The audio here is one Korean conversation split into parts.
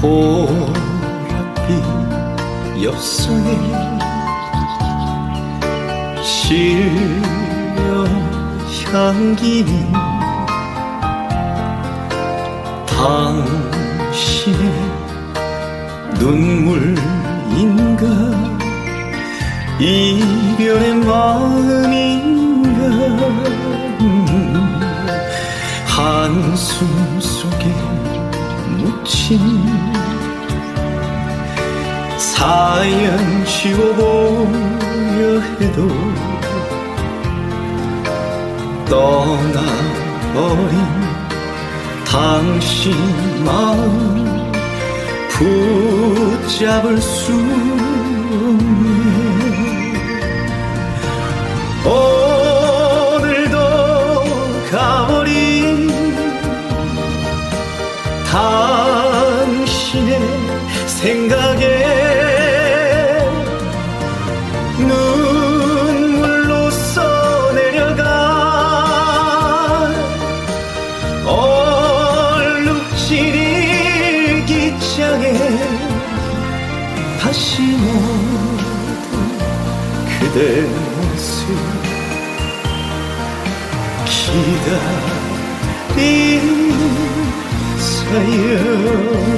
보랏빛 엽서에 실려 향기는 당신의 눈물인가? 이별의 마음인가? 음, 한숨 속에 묻힌 사연 지워보려 해도 떠나버린 당신 마음 붙잡을 수 없네. 오늘도 가버린 당신의 생각 다시 모두 그대 모습 기다리는 사연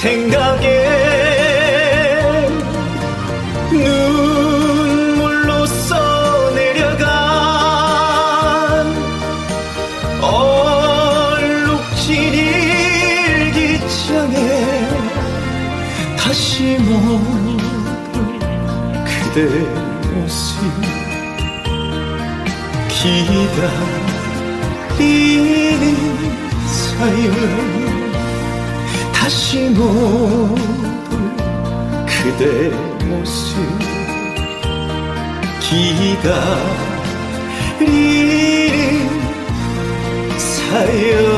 생각에 눈물로 써내려간 얼룩진 일기장에 다시 모두 그대 모습 기다리는 사연 다시 못볼 그대 모습. 기다리는 사연.